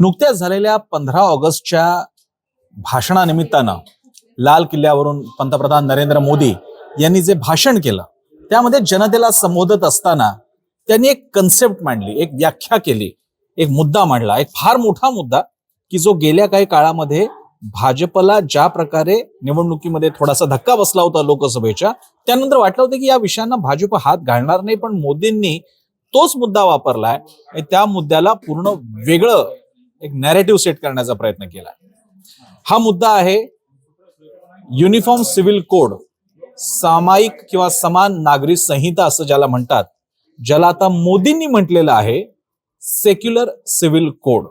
नुकत्याच झालेल्या पंधरा ऑगस्टच्या भाषणानिमित्तानं लाल किल्ल्यावरून पंतप्रधान नरेंद्र मोदी यांनी जे भाषण केलं त्यामध्ये जनतेला संबोधत असताना त्यांनी एक कन्सेप्ट मांडली एक व्याख्या केली एक मुद्दा मांडला एक फार मोठा मुद्दा की जो गेल्या काही काळामध्ये भाजपला ज्या प्रकारे निवडणुकीमध्ये थोडासा धक्का बसला होता लोकसभेच्या त्यानंतर वाटलं होतं की या विषयांना भाजप हात घालणार नाही पण मोदींनी तोच मुद्दा वापरलाय त्या मुद्द्याला पूर्ण वेगळं एक नॅरेटिव्ह सेट करण्याचा प्रयत्न केला. हा मुद्दा आहे युनिफॉर्म सिव्हिल कोड सामायिक किंवा समान नागरी संहिता असं ज्याला म्हणतात ज्याला आता मोदींनी म्हटलेलं आहे सेक्युलर सिव्हिल कोड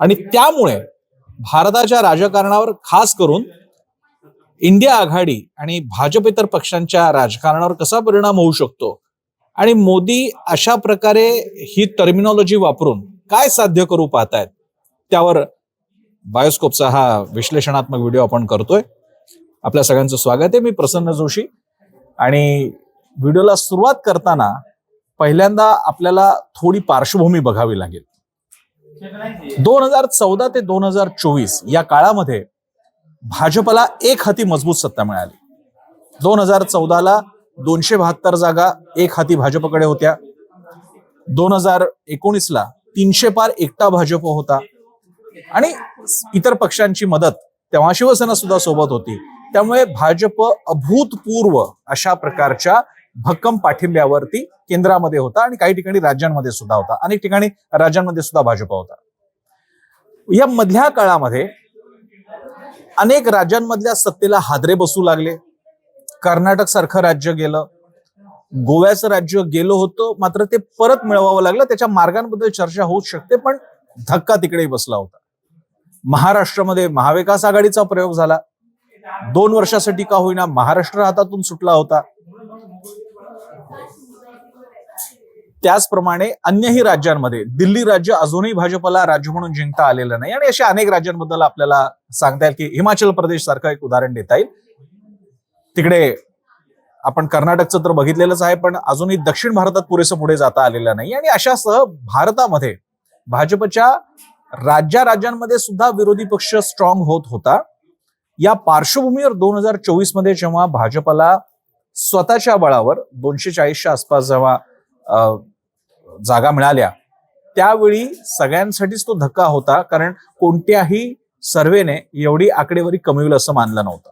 आणि त्यामुळे भारताच्या राजकारणावर खास करून इंडिया आघाडी आणि भाजपेतर पक्षांच्या राजकारणावर कसा परिणाम होऊ शकतो आणि मोदी अशा प्रकारे ही टर्मिनॉलॉजी वापरून काय साध्य करू पाहतायत? त्यावर बायोस्कोपचा हा विश्लेषणात्मक व्हिडिओ आपण करतोय. आपल्या सगळ्यांचं स्वागत आहे. मी प्रसन्न जोशी. आणि व्हिडिओला सुरुवात करताना पहिल्यांदा आपल्याला थोडी पार्श्वभूमी बघावी लागेल. दोन हजार चौदा ते दोन हजार चोवीस या काळामध्ये भाजपला एक हाती मजबूत सत्ता मिळाली. दोन हजार चौदाला दोनशे बहात्तर जागा एक हाती भाजपकडे होत्या. दोन हजार एकोणीसला तीनशे पार एकटा भाजप होता. आणि इतर पक्षांची मदत तेव्हा शिवसेना सुद्धा सोबत होती. त्यामुळे भाजप अभूतपूर्व अशा प्रकारच्या भक्कम पाठिंब्यावरती केंद्रामध्ये होता आणि काही ठिकाणी राज्यांमध्ये सुद्धा होता. अनेक ठिकाणी राज्यांमध्ये सुद्धा भाजप होता. या मधल्या काळामध्ये अनेक राज्यांमधल्या सत्तेला हादरे बसू लागले. कर्नाटक सारखं राज्य गेलं. गोव्याचं राज्य गेलो होतं. मात्र ते परत मिळवावं लागलं. त्याच्या मार्गांबद्दल चर्चा होऊ शकते पण धक्का तिकडेही बसला होता. महाराष्ट्रामध्ये महाविकास आघाडीचा प्रयोग झाला. दोन वर्षासाठी का होईना महाराष्ट्र हातातून सुटला होता. त्याचप्रमाणे अन्यही राज्यांमध्ये दिल्ली राज्य अजूनही भाजपला राज्य म्हणून जिंकता आलेलं नाही. आणि अशा अनेक राज्यांबद्दल आपल्याला सांगता येईल की हिमाचल प्रदेश सारखं एक उदाहरण देता येईल. तिकडे आपण कर्नाटकचं तर बघितलेलंच आहे पण अजूनही दक्षिण भारतात पुरेसं पुढे जाता आलेलं नाही. आणि अशासह भारतामध्ये भाजपच्या राज्या राज्यांमध्ये सुद्धा विरोधी पक्ष स्ट्रॉंग होत होता. या पार्श्वभूमीवर दोन हजार चोवीसमध्ये जेव्हा भाजपला स्वतःच्या बळावर दोनशे चाळीसच्या आसपास जेव्हा जागा मिळाल्या त्यावेळी सगळ्यांसाठीच तो धक्का होता. कारण कोणत्याही सर्वेने एवढी आकडेवारी कमी होईल असं मानलं नव्हतं.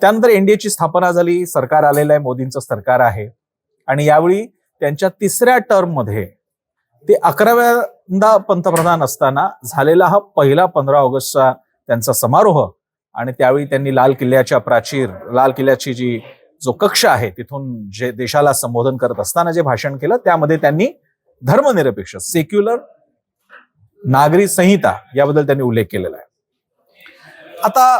त्यानंतर एनडीएची स्थापना झाली सरकार आलेलं आहे मोदींचं सरकार आहे. आणि यावेळी त्यांच्या तिसऱ्या टर्ममध्ये ते अकराव्या अकराव्यांदा पंतप्रधान असताना झालेला हा पहिला पंधरा ऑगस्टचा त्यांचा समारोह आणि त्यावेळी त्यांनी लाल किल्ल्याच्या प्राचीर लाल किल्ल्याची जी जो कक्ष आहे तिथून जे देशाला संबोधन करत असताना जे भाषण केलं त्यामध्ये त्यांनी धर्मनिरपेक्ष सेक्युलर नागरी संहिता याबद्दल त्यांनी उल्लेख केलेला आहे. आता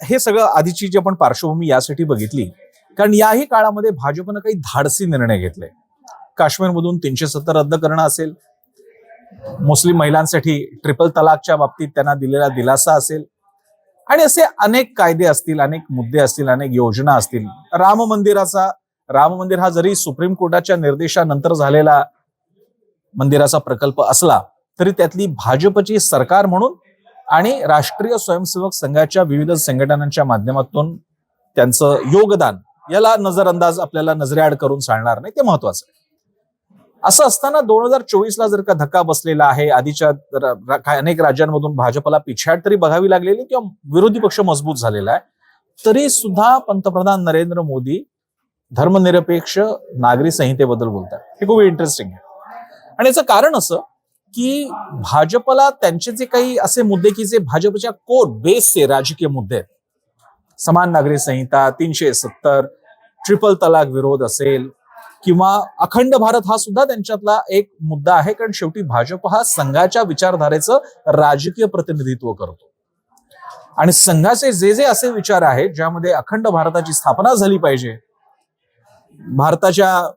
हे सगळं आधीची जी आपण पार्श्वभूमी यासाठी बघितली कारण याही काळामध्ये भाजपनं काही धाडसी निर्णय घेतले. काश्मीरमधून तीनशे सत्तर रद्द करणं असेल मुस्लिम महिलांसाठी ट्रिपल तलाकच्या बाबतीत त्यांना दिलेला दिलासा असेल. आणि असे अनेक कायदे असतील अनेक मुद्दे असतील अनेक योजना असतील. राम मंदिराचा राम मंदिर हा जरी सुप्रीम कोर्टाच्या निर्देशानंतर झालेला मंदिराचा प्रकल्प असला तरी त्यातली भाजपची सरकार म्हणून आणि राष्ट्रीय स्वयंसेवक संघाच्या विविध संघटनांच्या माध्यमातून त्यांचं योगदान याला नजरअंदाज आपल्याला नजरेआड करून चालणार नाही ते महत्वाचं आहे. असं असताना दोन हजार चोवीसला जर का धक्का बसलेला आहे आधीच्या काही अनेक राज्यांमधून भाजपला पिछाड तरी बघावी लागलेली किंवा विरोधी पक्ष मजबूत झालेला आहे तरी सुद्धा पंतप्रधान नरेंद्र मोदी धर्मनिरपेक्ष नागरी संहितेबद्दल बोलतात. हे खूप इंटरेस्टिंग आहे. आणि याचं कारण असं की भाजपला त्यांचे जे काही असे मुद्दे की जे भाजपच्या कोर बेसचे राजकीय मुद्दे आहेत. समान नागरी संहिता तीनशे सत्तर ट्रिपल तलाक विरोध असेल किंवा अखंड भारत हा सुद्धा त्यांच्यातला एक मुद्दा आहे कारण शेवटी भाजप हा संघाच्या विचारधारेचं राजकीय प्रतिनिधित्व करतो. आणि संघाचे जे जे असे विचार आहेत ज्यामध्ये अखंड भारताची स्थापना झाली पाहिजे भारताच्या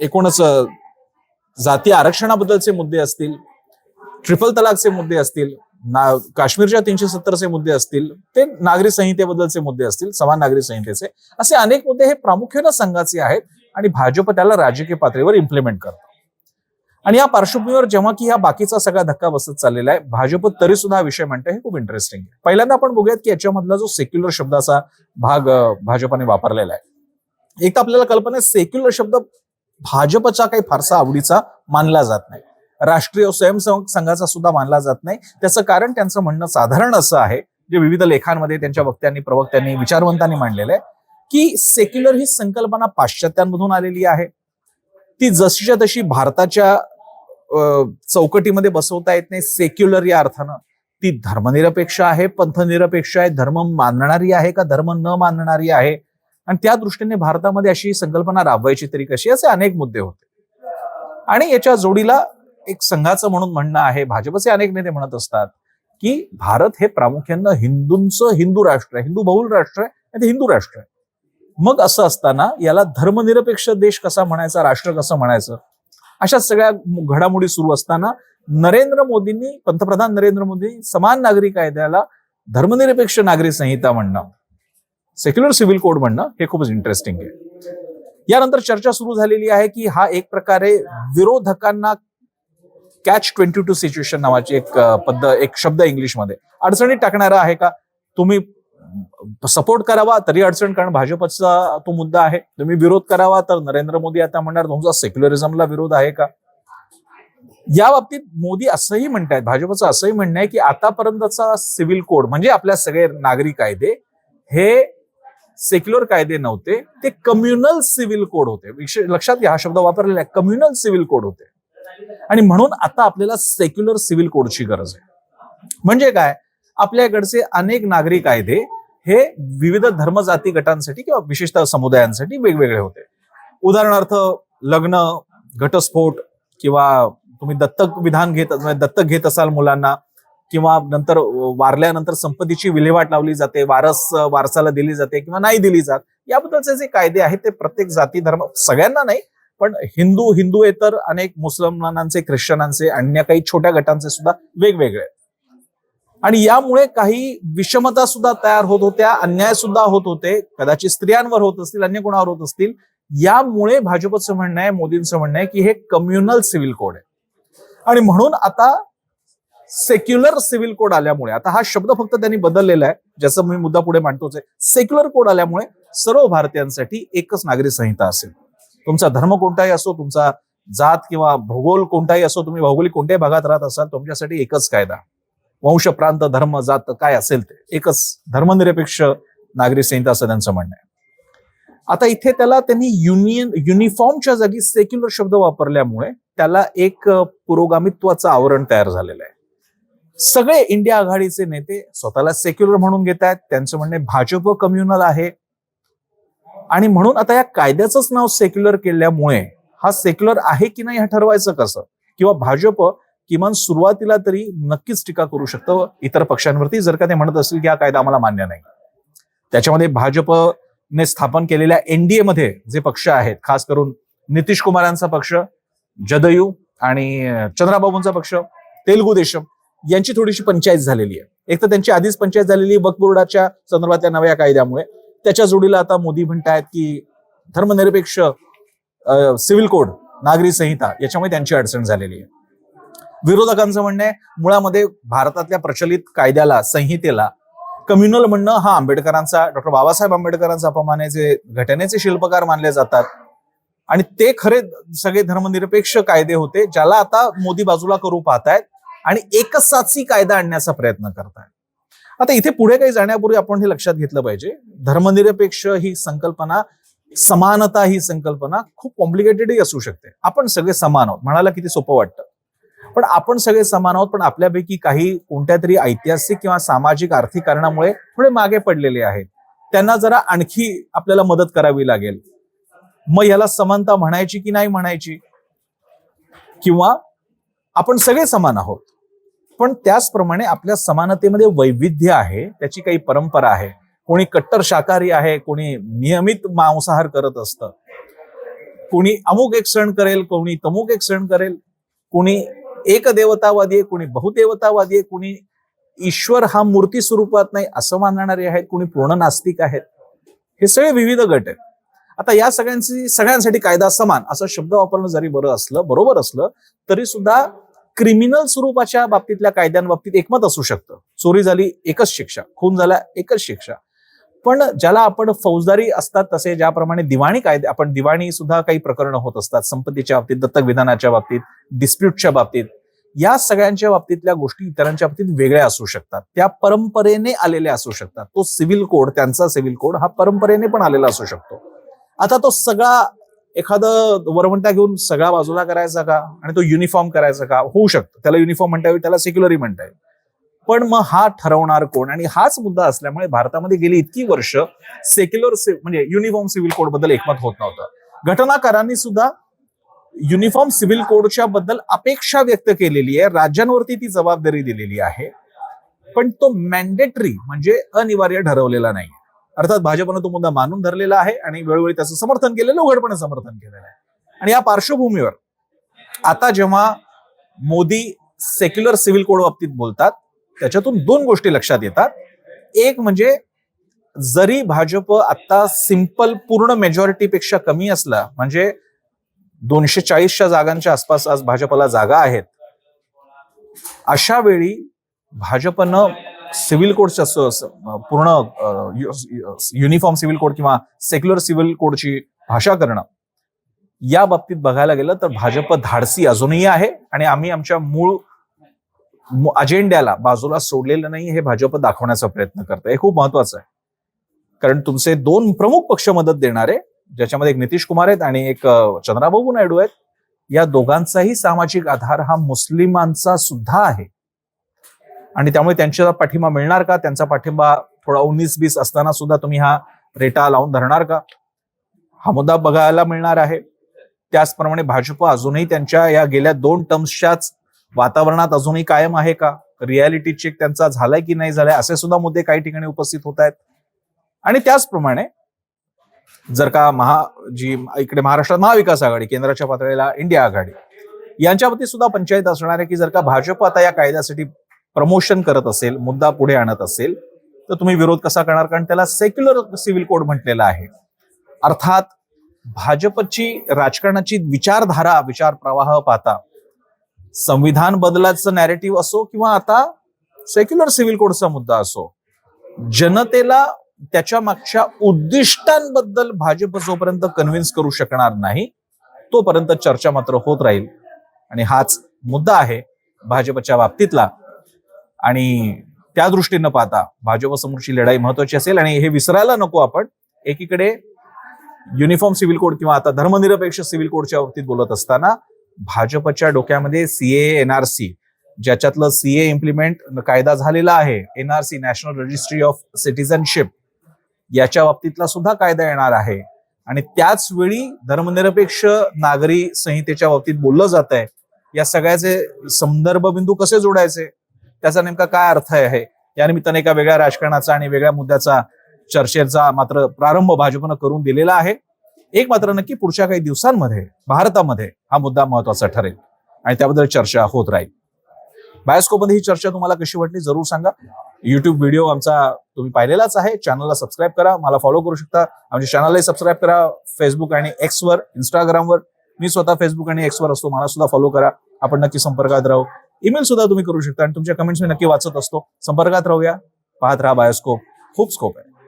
एकूणच जातीय जाती आरक्षणाबद्दलचे मुद्दे असतील ट्रिपल तलाकचे मुद्दे असतील ना काश्मीरच्या तीनशे सत्तरचे मुद्दे असतील ते नागरी संहितेबद्दलचे मुद्दे असतील समान नागरी संहितेचे असे अनेक मुद्दे हे प्रामुख्यानं संघाचे आहेत. आणि भाजप त्याला राजकीय पातळीवर इम्प्लिमेंट करतं. आणि या पार्श्वभूमीवर जेव्हा की ह्या बाकीचा सगळा धक्का बसत चाललेला आहे भाजप तरी सुद्धा हा विषय म्हणते हे खूप इंटरेस्टिंग आहे. पहिल्यांदा आपण बघूयात की याच्यामधला जो सेक्युलर शब्दाचा भाग भाजपाने वापरलेला आहे. एक तर आपल्याला कल्पना आहे सेक्युलर शब्द भाजपचा काही फारसा आवडीचा मानला जात नाही. राष्ट्रीय स्वयंसेवक संघाचा सुद्धा मानला जात नाही. त्याचं कारण त्यांचं म्हणणं साधारण असं आहे जे विविध लेखांमध्ये त्यांच्या वक्त्यांनी प्रवक्त्यांनी विचारवंतांनी मांडलेलं आहे. की सेक्युलर ही संकल्पना पाश्चात्यांमधून आलेली आहे. ती जशीच्या तशी भारताच्या अं, चौकटीमध्ये बसवता येत नाही सेक्युलर या अर्थानं. ती धर्मनिरपेक्ष आहे पंथनिरपेक्ष आहे धर्म मानणारी आहे का धर्म न मानणारी आहे? आणि त्या दृष्टीने भारतामध्ये अशी संकल्पना राबवायची तरी कशी? असे अनेक मुद्दे होते. आणि याच्या जोडीला एक संघाचं म्हणून म्हणणं आहे भाजपचे अनेक नेते म्हणत असतात की भारत हे प्रामुख्यानं हिंदूंचं हिंदू राष्ट्र आहे हिंदू बहुल राष्ट्र आहे आणि ते हिंदू राष्ट्र आहे. मग असं असताना याला धर्मनिरपेक्ष देश कसा म्हणायचा राष्ट्र कसं म्हणायचं? अशा सगळ्या घडामोडी सुरू असताना नरेंद्र मोदींनी पंतप्रधान नरेंद्र मोदी समान नागरी कायद्याला धर्मनिरपेक्ष नागरी संहिता म्हणणं. सेक्युलर सिव्हिल कोड म्हणणं हे खूपच इंटरेस्टिंग आहे. यानंतर चर्चा सुरू झालेली आहे की हा एक प्रकारे विरोधकांना कॅच ट्वेंटी टू सिच्युएशन नावाची एक पद्धत एक शब्द इंग्लिशमध्ये. अडचणीत टाकणारा आहे का? तुम्ही सपोर्ट करावा तरी अडचण कारण भाजपचा तो मुद्दा आहे. तुम्ही विरोध करावा तर नरेंद्र मोदी आता म्हणणार तुमचा सेक्युलरिझमला विरोध आहे का? या बाबतीत मोदी असंही म्हणतायत भाजपचं असंही म्हणणं आहे की आतापर्यंतचा सिव्हिल कोड म्हणजे आपल्या सगळे नागरी कायदे हे सेक्युलर कायदे नव्हते ते कम्युनल सिव्हिल कोड होते. लक्षात घ्या हा शब्द वापरलेला आहे कम्युनल सिव्हिल कोड होते. आणि म्हणून आता आपल्याला सेक्युलर सिव्हिल कोडची गरज आहे. म्हणजे काय? आपल्याकडचे अनेक नागरी कायदे हे विविध धर्मजाती गटांसाठी किंवा विशेषतः समुदायांसाठी वेगवेगळे होते उदाहरणार्थ लग्न घटस्फोट किंवा तुम्ही दत्तक विधान घेत म्हणजे दत्तक घेत असाल मुलांना किंवा नंतर वारल्यानंतर संपत्तीची विल्हेवाट लावली जाते वारस वारसाला दिली जाते किंवा नाही दिली जात याबद्दलचे जे कायदे आहेत ते प्रत्येक जाती धर्म सगळ्यांना नाही पण हिंदू हिंदू हिंदूएतर अनेक मुसलमानांचे ख्रिश्चनांचे अन्य काही छोट्या गटांचे सुद्धा वेगवेगळे आहेत. आणि यामुळे काही विषमता सुद्धा तयार होत होत्या अन्याय सुद्धा होत होते. कदाचित स्त्रियांवर होत असतील अन्य कोणावर होत असतील. यामुळे भाजपचं म्हणणं आहे मोदींचं म्हणणं आहे की हे कम्युनल सिव्हिल कोड आहे. आणि म्हणून आता सेक्युलर सिव्हिल कोड आल्यामुळे आता हा शब्द फक्त त्यांनी बदललेला आहे ज्याचा मी मुद्दा पुढे मांडतोच आहे. सेक्युलर कोड आल्यामुळे सर्व भारतीयांसाठी एकच नागरी संहिता असेल. तुमचा धर्म कोणताही असो तुमचा जात किंवा भूगोल कोणताही असो तुम्ही भौगोलिक कोणत्याही भागात राहत असाल तुमच्यासाठी एकच कायदा. वंश प्रांत धर्म जात काय असेल ते? एकच धर्मनिरपेक्ष नागरी संहिता असं त्यांचं म्हणणं आहे. आता इथे त्याला त्यांनी युनियन युनिफॉर्मच्या जागी सेक्युलर शब्द वापरल्यामुळे त्याला एक पुरोगामित्वाचं आवरण तयार झालेलं आहे. सगळे इंडिया आघाडीचे नेते स्वतःला सेक्युलर म्हणून घेत आहेत. त्यांचं म्हणणे भाजप कम्युनल आहे. आणि म्हणून आता या कायद्याचंच नाव सेक्युलर केल्यामुळे हा सेक्युलर आहे की नाही हे ठरवायचं कसं? किंवा भाजप किमान सुरुवातीला तरी नक्कीच टीका करू शकतं. इतर पक्षांवरती जर का ते म्हणत असतील की हा कायदा आम्हाला मान्य नाही. त्याच्यामध्ये भाजपने स्थापन केलेल्या एनडीए मध्ये जे पक्ष आहेत खास करून नितीश कुमारांचा पक्ष जदयू आणि चंद्राबाबूंचा पक्ष तेलगू देशम यांची थोडीशी पंचायत झालेली आहे. एक तर त्यांची आधीच पंचायत झालेली आहे वक्फ बोर्डाच्या संदर्भातल्या नव्या कायद्यामुळे. त्याच्या जोडीला आता मोदी म्हणतायत की धर्मनिरपेक्ष सिव्हिल कोड नागरी संहिता याच्यामुळे त्यांची अडचण झालेली आहे. विरोधकांचं म्हणणं आहे मुळामध्ये भारतातल्या प्रचलित कायद्याला संहितेला कम्युनल म्हणणं हा आंबेडकरांचा डॉक्टर बाबासाहेब आंबेडकरांचा अपमान आहे जे घटनेचे शिल्पकार मानले जातात. आणि ते खरे सगळे धर्मनिरपेक्ष कायदे होते ज्याला आता मोदी बाजूला करू पाहतायत आणि एकच साची कायदा आणण्याचा प्रयत्न करतायत. आता इथे पुढे काही जाण्यापूर्वी आपण हे लक्षात घेतलं पाहिजे. धर्मनिरपेक्ष ही संकल्पना समानता ही संकल्पना खूप कॉम्प्लिकेटेडही असू शकते. आपण सगळे समान आहोत. म्हणायला किती सोपं वाटतं? पण आपण सगळे समान आहोत पण आपल्यापैकी काही कोणत्या तरी ऐतिहासिक किंवा सामाजिक आर्थिक कारणामुळे थोडे मागे पडलेले आहेत. त्यांना जरा आणखी आपल्याला मदत करावी लागेल. मग याला समानता म्हणायची की नाही म्हणायची? किंवा आपण सगळे समान आहोत पण त्याचप्रमाणे आपल्या समानतेमध्ये वैविध्य आहे त्याची काही परंपरा आहे. कोणी कट्टर शाकाहारी आहे कोणी नियमित मांसाहार करत असतं. कोणी अमुक एक सण करेल कोणी तमुक एक सण करेल कोणी एक देवतावादी आहे कोणी बहुदेवतावादी आहे कोणी ईश्वर हा मूर्ती स्वरूपात नाही असं मानणारे आहेत कोणी पूर्ण नास्तिक आहेत. हे सगळे विविध गट आहेत. आता या सगळ्यांची सगळ्यांसाठी कायदा समान असा शब्द वापरणं जरी बरं असलं बरोबर असलं तरी सुद्धा क्रिमिनल स्वरूपाच्या बाबतीतल्या कायद्यांबाबतीत एकमत असू शकतं. चोरी झाली एकच शिक्षा. खून झाला एकच शिक्षा. पण ज्याला आपण फौजदारी असतात तसे ज्याप्रमाणे दिवाणी कायदे आपण दिवाणी सुद्धा काही प्रकरणं होत असतात. संपत्तीच्या बाबतीत दत्तक विधानाच्या बाबतीत डिस्प्यूटच्या बाबतीत. या सगळ्यांच्या बाबतीतल्या गोष्टी इतरांच्या बाबतीत वेगळ्या असू शकतात. त्या परंपरेने आलेल्या असू शकतात. तो सिव्हिल कोड त्यांचा सिव्हिल कोड हा परंपरेने पण आलेला असू शकतो. आता तो सगळा एखादं वरवंटा घेऊन सगळा बाजूला करायचा का? आणि तो युनिफॉर्म करायचा का? होऊ शकतं. त्याला युनिफॉर्म म्हणता येईल त्याला सेक्युलरी म्हणता येईल. पण मग हा ठरवणार कोण? आणि हाच मुद्दा असल्यामुळे भारतामध्ये गेली इतकी वर्ष सेक्युलर म्हणजे युनिफॉर्म सिव्हिल कोडबद्दल एकमत होत नव्हतं. घटनाकारांनी सुद्धा युनिफॉर्म सिव्हिल कोडच्या बद्दल अपेक्षा व्यक्त केलेली आहे. राज्यांवरती ती जबाबदारी दिलेली आहे. पण तो मॅन्डेटरी म्हणजे अनिवार्य ठरवलेला नाही अर्थात भाजपनं तो मुद्दा मानून धरलेला आहे आणि वेळोवेळी त्याचं समर्थन केलेलं उघडपणे समर्थन केलेलं आहे. आणि या पार्श्वभूमीवर आता जेव्हा मोदी सेक्युलर सिव्हिल कोड बाबतीत बोलतात त्याच्यातून दोन गोष्टी लक्षात येतात. एक म्हणजे जरी भाजप आता सिंपल पूर्ण मेजॉरिटीपेक्षा कमी असला म्हणजे दोनशे चाळीसच्या जागांच्या आसपास आज भाजपला जागा आहेत. अशा वेळी भाजपनं सिव्हिल कोडच्या पूर्ण युनिफॉर्म सिव्हिल कोड किंवा सेक्युलर सिव्हिल कोडची भाषा करणं. या बाबतीत बघायला गेलं तर भाजप धाडसी अजूनही आहे आणि आम्ही आमच्या मूळ अजेंड्याला बाजूला सोडलेलं नाही हे भाजप दाखवण्याचा प्रयत्न करतं हे खूप महत्वाचं आहे. कारण तुमचे दोन प्रमुख पक्ष मदत देणारे ज्याच्यामध्ये एक नितीश कुमार आहेत आणि एक चंद्राबाबू नायडू आहेत या दोघांचाही सामाजिक आधार हा मुस्लिमांचा सुद्धा आहे. आणि त्यामुळे त्यांच्या पाठिंबा मिळणार का? त्यांचा पाठिंबा थोडा उन्नीस बीस असताना सुद्धा तुम्ही हा रेटा लावून धरणार का? हा मुद्दा बघायला मिळणार आहे. त्याचप्रमाणे भाजप अजूनही त्यांच्या या गेल्या दोन टर्म्सच्याच वातावरणात अजूनही कायम आहे का? रियालिटी चेक त्यांचा झालाय की नाही झालाय? असे सुद्धा मुद्दे काही ठिकाणी उपस्थित होत आहेत. आणि त्याचप्रमाणे जर का महा जी इकडे महाराष्ट्रात महाविकास आघाडी केंद्राच्या पातळीला इंडिया आघाडी यांच्यावरती सुद्धा पंचायत असणार आहे की जर का भाजप आता या कायद्यासाठी प्रमोशन करत असेल मुद्दा पुढे आणत असेल तर तुम्ही विरोध कसा करणार? कारण त्याला सेक्युलर सिव्हिल कोड म्हटलेला आहे. अर्थात भाजपची राजकारणाची विचारधारा विचार प्रवाह पाहता संविधान बदलाचं नॅरेटिव्ह असो किंवा आता सेक्युलर सिव्हिल कोडचा मुद्दा असो जनतेला त्याच्या मागच्या उद्दिष्टांबद्दल भाजप जोपर्यंत कन्व्हिन्स करू शकणार नाही तोपर्यंत चर्चा मात्र होत राहील. आणि हाच मुद्दा आहे भाजपच्या बाबतीतला. आणि त्या दृष्टीनं पाहता भाजप समोरची लढाई महत्वाची असेल आणि हे विसरायला नको आपण. एकीकडे युनिफॉर्म सिव्हिल कोड किंवा आता धर्मनिरपेक्ष सिव्हिल कोडच्या बाबतीत बोलत असताना भाजपच्या डोक्यामध्ये सीए एनआरसी ज्याच्यातलं सीए इम्प्लिमेंट कायदा झालेला आहे. NRC national registry of citizenship याच्या बाबतीतला सुद्धा कायदा येणार आहे. आणि त्याच वेळी धर्मनिरपेक्ष नागरी संहितेच्या बाबतीत बोललं जात आहे. या सगळ्याचे संदर्भ बिंदू कसे जोडायचे? त्याचा नेमका काय अर्थ आहे? या निमित्ताने एका वेगळ्या राजकारणाचा आणि वेगळ्या मुद्द्याचा चर्चेचा मात्र प्रारंभ भाजपनं करून दिलेला आहे. एक मात्र नक्की पुढच्या काही दिवसांमध्ये भारतामध्ये हा मुद्दा महत्त्वाचा ठरेल. आणि त्याबद्दल चर्चा होत राहील. बायोस्कोपमध्ये ही चर्चा तुम्हाला कशी वाटली जरूर सांगा. युट्यूब व्हिडिओ आमचा तुम्ही पाहिलेलाच आहे. चॅनलला सबस्क्राईब करा. मला फॉलो करू शकता. आमच्या चॅनललाही सबस्क्राईब करा. फेसबुक आणि एक्सवर इंस्टाग्रामवर मी स्वतः फेसबुक आणि एक्सवर असतो. मला सुद्धा फॉलो करा. आपण नक्की संपर्कात राहू. ईमेल सुद्धा तुम्ही करू शकता. आणि तुमच्या कमेंट्स मी नक्की वाचत असतो. संपर्कात राहूया. पाहत राहा बायोस्कोप. खूप स्कोप आहे.